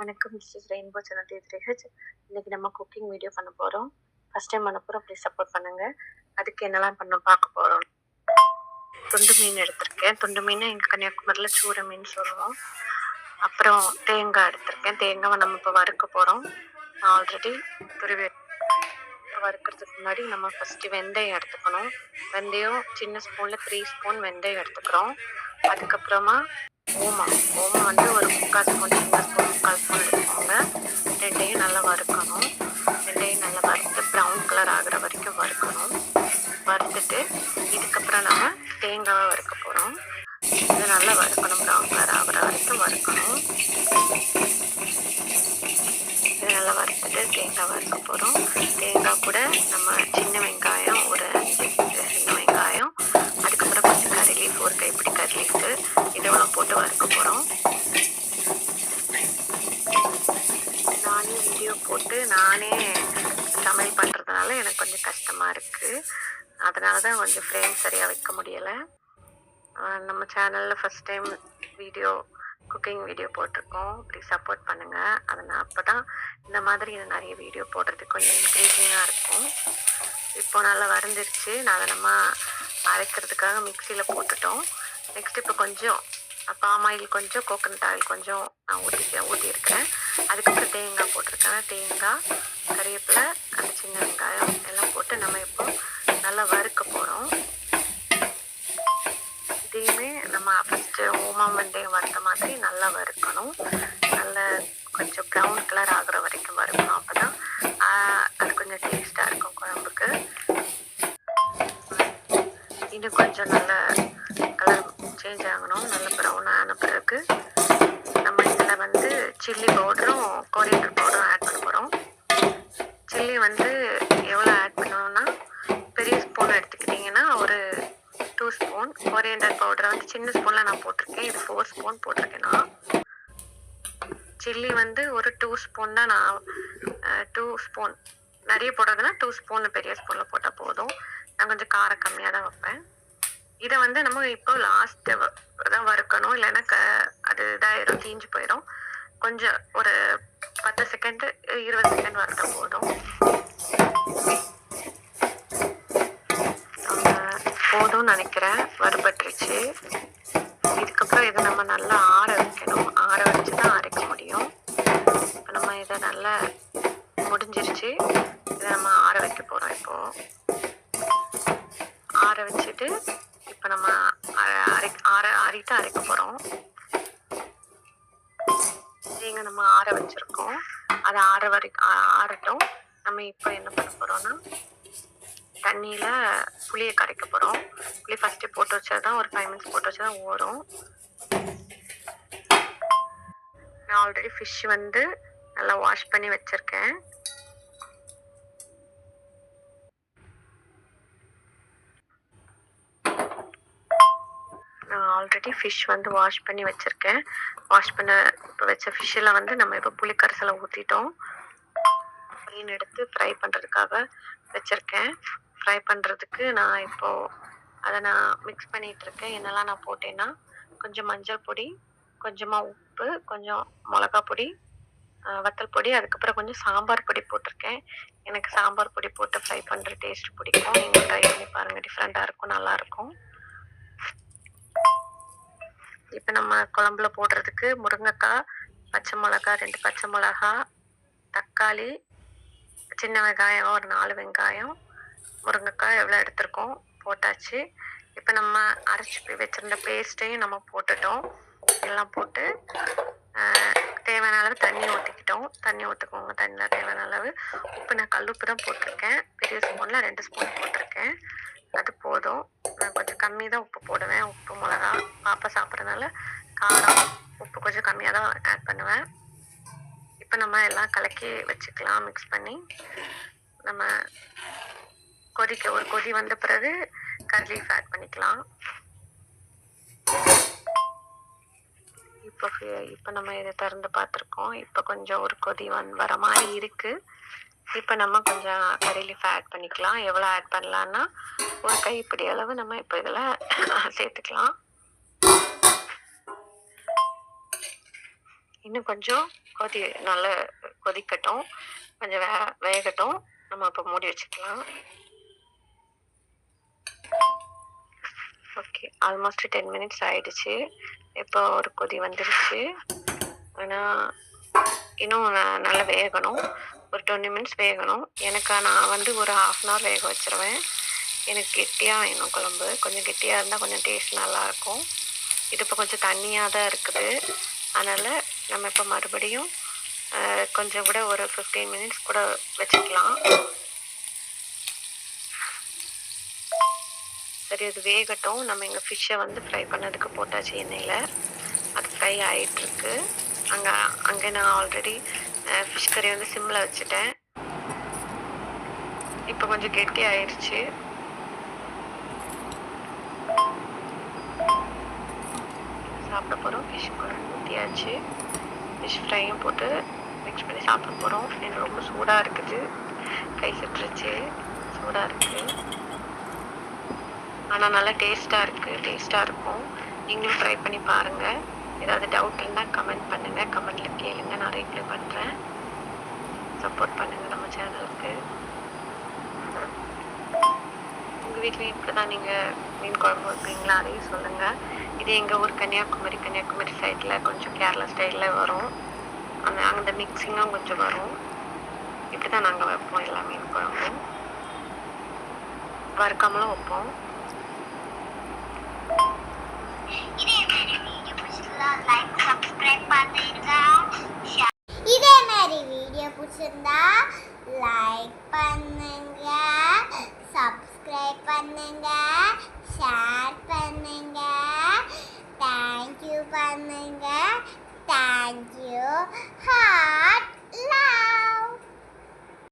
வணக்கம் mister rainbow channel D three H இன்னைக்கு நம்ம குக்கிங் வீடியோ பண்ண போகிறோம் ஃபர்ஸ்ட் டைம் பண்ண போகிறோம் அப்படி சப்போர்ட் பண்ணுங்க. அதுக்கு என்னெல்லாம் பண்ண பார்க்க போகிறோம் துண்டு மீன் எடுத்திருக்கேன். துண்டு மீன் எங்கள் கன்னியாகுமரியில் சூர மீன் சொல்லுவோம். அப்புறம் தேங்காய் எடுத்திருக்கேன். தேங்காவை நம்ம இப்போ வறுக்க போகிறோம் நான் ஆல்ரெடி துருவி வறுக்கிறதுக்கு முன்னாடி நம்ம ஃபஸ்ட்டு வெந்தயம் எடுத்துக்கணும். வெந்தயம் சின்ன ஸ்பூனில் த்ரீ ஸ்பூன் வெந்தயம் எடுத்துக்கிறோம். அதுக்கப்புறமா ஓமம். ஓமம் வந்து ஒரு முக்கால் ஸ்பூன் சின்ன ஸ்பூன் முக்கால் ஸ்பூன் எடுத்துக்கோங்க. ரெண்டையும் நல்லா வறுக்கணும். ரெண்டையும் நல்லா வறுத்து ப்ரௌன் கலர் ஆகிற வரைக்கும் வறுக்கணும். வறுத்துட்டு இதுக்கப்புறம் நம்ம தேங்காவை வறுக்க போகிறோம் இது நல்லா வறுக்கணும் பண்ணுறதுனால எனக்கு கொஞ்சம் கஷ்டமாக இருக்குது அதனால தான் கொஞ்சம் ஃப்ரேம் சரியாக வைக்க முடியலை. நம்ம சேனலில் first time video cooking video போட்டிருக்கோம். இப்படி சப்போர்ட் பண்ணுங்கள் அதை நான் அப்போ தான் இந்த மாதிரி நான் நிறைய வீடியோ போடுறதுக்கு கொஞ்சம் என்கரேஜிங்காக இருக்கும். இப்போ நல்லா வறந்துருச்சு நான் அதை நம்ம அரைக்கிறதுக்காக மிக்சியில் போட்டுட்டோம். நெக்ஸ்ட் இப்போ கொஞ்சம் பாம் ஆயில் கொஞ்சம் கோகனட் ஆயில் கொஞ்சம் நான் ஊற்றி ஊற்றியிருக்கேன் அதுக்கப்புறம் தேங்காய் போட்டிருக்கேன். தேங்காய் கறிவேப்பிலை அந்த சின்ன வெங்காயம் எல்லாம் போட்டு நம்ம இப்போ நல்லா வறுக்க போகிறோம் இதையுமே நம்ம ஃபஸ்ட்டு ஓமா வெந்தயம் வறுத்த மாதிரி நல்லா வறுக்கணும். நல்ல கொஞ்சம் ப்ரௌன் கலர் ஆகிற வரைக்கும் வறுக்கணும் அப்போ தான் அது கொஞ்சம் டேஸ்ட்டாக இருக்கும் குழம்புக்கு. இன்னும் கொஞ்சம் நல்ல கலர் சேஞ்ச் ஆகணும் நல்ல ப்ரௌன் ஆன பிறகு. நம்ம இதில் வந்து சில்லி பவுடரும் கோரியண்டர் பவுடரும் ஆட் பண்ண போகிறோம் சில்லி வந்து எவ்வளோ ஆட் பண்ணணும்னா பெரிய ஸ்பூன் எடுத்துக்கிட்டிங்கன்னா ஒரு டூ ஸ்பூன் கொரியண்டர் பவுடரை வந்து சின்ன ஸ்பூனில் நான் போட்டிருக்கேன். இது ஃபோர் ஸ்பூன் போட்டிருக்கேன் நான். சில்லி வந்து ஒரு டூ ஸ்பூன் தான் நான் டூ ஸ்பூன் நிறைய போடுறதுனா டூ ஸ்பூன் பெரிய ஸ்பூனில் போட்டால் போதும். நான் கொஞ்சம் காரம் கம்மியாக தான் வைப்பேன். இதை வந்து நம்ம இப்போ லாஸ்ட்டு தான் வறுக்கணும். இல்லைன்னா க அது இதாகிடும் தீஞ்சு போயிடும் கொஞ்சம் ஒரு பத்து செகண்ட் இருபது செகண்ட் வறுத்தா போதும். போதும்னு நினைக்கிறேன். வறுபட்டுருச்சு. இதுக்கப்புறம் இதை நம்ம நல்லா ஆற வைக்கணும். ஆற வச்சு தான் அரைக்க முடியும். இப்போ நம்ம இதை நல்லா முடிஞ்சிருச்சு. இதை நம்ம ஆற வைக்க போகிறோம் இப்போது ஆற வச்சுட்டு இப்போ நம்ம அரை ஆற அரைத்து அரைக்க போகிறோம் இங்கே நம்ம ஆற வச்சுருக்கோம். அதை ஆற வரைக்கும் ஆறட்டும். நம்ம இப்போ என்ன பண்ண போகிறோம்னா தண்ணியில் புளியை கரைக்க போகிறோம் புளி ஃபஸ்ட்டு போட்டு வச்சா தான் ஒரு ஃபைவ் மினிட்ஸ் போட்டு வச்சா தான் ஓடும் நான் ஆல்ரெடி ஃபிஷ் வந்து நல்லா வாஷ் பண்ணி வச்சுருக்கேன் நான் ஆல்ரெடி ஃபிஷ் வந்து வாஷ் பண்ணி வச்சுருக்கேன். வாஷ் பண்ண இப்போ வச்ச ஃபிஷ்ஷில் வந்து நம்ம இப்போ புளிக்கரைசலை ஊற்றிட்டோம் மீன் எடுத்து ஃப்ரை பண்ணுறதுக்காக வச்சுருக்கேன். ஃப்ரை பண்ணுறதுக்கு நான் இப்போது அதை நான் மிக்ஸ் பண்ணிகிட்ருக்கேன் என்னெல்லாம் நான் போட்டேன்னா கொஞ்சம் மஞ்சள் பொடி கொஞ்சமாக உப்பு கொஞ்சம் மிளகா பொடி வத்தல் பொடி அதுக்கப்புறம் கொஞ்சம் சாம்பார் பொடி போட்டிருக்கேன். எனக்கு சாம்பார் பொடி போட்டு ஃப்ரை பண்ணுற டேஸ்ட் பிடிக்கும். நீங்கள் ட்ரை பண்ணி பாருங்கள் டிஃப்ரெண்ட்டாக இருக்கும் நல்லாயிருக்கும் இப்போ நம்ம குழம்புல போடுறதுக்கு முருங்கைக்காய் பச்சை மிளகா ரெண்டு பச்சை மிளகா தக்காளி சின்ன வெங்காயம் ஒரு நாலு வெங்காயம் முருங்கைக்காய் எவ்வளோ எடுத்திருக்கோம் போட்டாச்சு. இப்போ நம்ம அரைச்சி போய் வச்சுருந்த பேஸ்ட்டையும் நம்ம போட்டுட்டோம். எல்லாம் போட்டு தேவையான அளவு தண்ணி ஊற்றிக்கிட்டோம் தண்ணி ஊற்றுக்கோங்க தண்ணியில் தேவையான அளவு. உப்பு நான் கல் உப்பு தான் போட்டிருக்கேன். பெரிய ஸ்பூனில் ரெண்டு ஸ்பூன் போட்டிருக்கேன். அது போதும். நான் கொஞ்சம் கம்மி தான் உப்பு போடுவேன். உப்பு மிளகா பாப்பா சாப்பிட்றதுனால காரம் உப்பு கொஞ்சம் கம்மியாக தான் ஆட் பண்ணுவேன். இப்போ நம்ம எல்லாம் கலக்கி வச்சுக்கலாம் மிக்ஸ் பண்ணி. நம்ம கொதிக்க ஒரு கொதி வந்த பிறகு கறி லீஃப் ஆட் பண்ணிக்கலாம். இப்போ இப்போ நம்ம இதை திறந்து பார்த்துருக்கோம். இப்போ கொஞ்சம் ஒரு கொதி வந் வர மாதிரி இருக்குது இப்போ நம்ம கொஞ்சம் கறி லீஃப் ஆட் பண்ணிக்கலாம். எவ்வளோ ஆட் பண்ணலான்னா ஒரு கைப்பிடி அளவு நம்ம இப்போ இதில் சேர்த்துக்கலாம். இன்னும் கொஞ்சம் கொதி நல்லா கொதிக்கட்டும். கொஞ்சம் வே வேகட்டும். நம்ம அப்போ மூடி வச்சுக்கலாம். ஓகே ஆல்மோஸ்ட் டென் மினிட்ஸ் ஆயிடுச்சு. இப்போ ஒரு கொதி வந்துருச்சு. ஆனால் இன்னும் நல்லா வேகணும். ஒரு டுவெண்ட்டி மினிட்ஸ் வேகணும். எனக்கு நான் வந்து ஒரு ஹாஃப் அன் ஹவர் வேக வச்சிருவேன். எனக்கு கெட்டியாக வேணும் குழம்பு. கொஞ்சம் கெட்டியாக இருந்தால் கொஞ்சம் டேஸ்ட் நல்லாயிருக்கும் இது இப்போ கொஞ்சம் தண்ணியாக தான் இருக்குது. அதனால் நம்ம இப்போ மறுபடியும் கொஞ்சம் கூட ஒரு ஃபிஃப்டீன் மினிட்ஸ் கூட வச்சுக்கலாம். சரி அது வேகட்டும். நம்ம எங்கள் ஃபிஷ்ஷை வந்து ஃப்ரை பண்ணதுக்கு போட்டாச்சு எண்ணெயில். அது ஃப்ரை ஆகிட்டுருக்கு அங்கே அங்கே நான் ஆல்ரெடி ஃபிஷ் கறி வந்து சிம்மில் வச்சுட்டேன். இப்போ கொஞ்சம் கெட்டி ஆயிடுச்சு சாப்பிட போகிறோம் ஃபிஷ் குழம்பு ஊற்றியாச்சு ஃபிஷ் ஃப்ரையும் போட்டு மிக்ஸ் பண்ணி சாப்பிட போகிறோம் எனக்கு ரொம்ப சூடாக இருக்குது. கை சுட்டுருச்சு சூடாக இருக்குது ஆனால் நல்லா டேஸ்ட்டாக இருக்குது டேஸ்ட்டாக இருக்கும். நீங்களும் ட்ரை பண்ணி பாருங்கள் ஏதாவது டவுட் இருந்தால் கமெண்ட் பண்ணுங்கள் கமெண்ட்டில் கேளுங்கள் நான் ரீப்ளை பண்ணுறேன் சப்போர்ட் பண்ணுங்கள் நம்ம சேனலுக்கு உங்கள் வீட்லேயும் இப்படி தான் நீங்கள் மீன் குழம்பு வைப்பீங்களா? அதையும் சொல்லுங்கள் இது எங்கள் ஊர் கன்னியாகுமரி கன்னியாகுமரி சைடில் கொஞ்சம் கேரளா ஸ்டைலில் வரும். அந்த அந்த மிக்சிங்கும் கொஞ்சம் வரும். இப்படி தான் நாங்கள் வைப்போம் எல்லா மீன் குழம்பும். வறுக்காமலும் வைப்போம். இதே மாதிரி வீடியோ பிடிச்சிருந்தா லைக் இதே மாதிரி வீடியோ பிடிச்சிருந்தா லைக் பண்ணுங்க. 好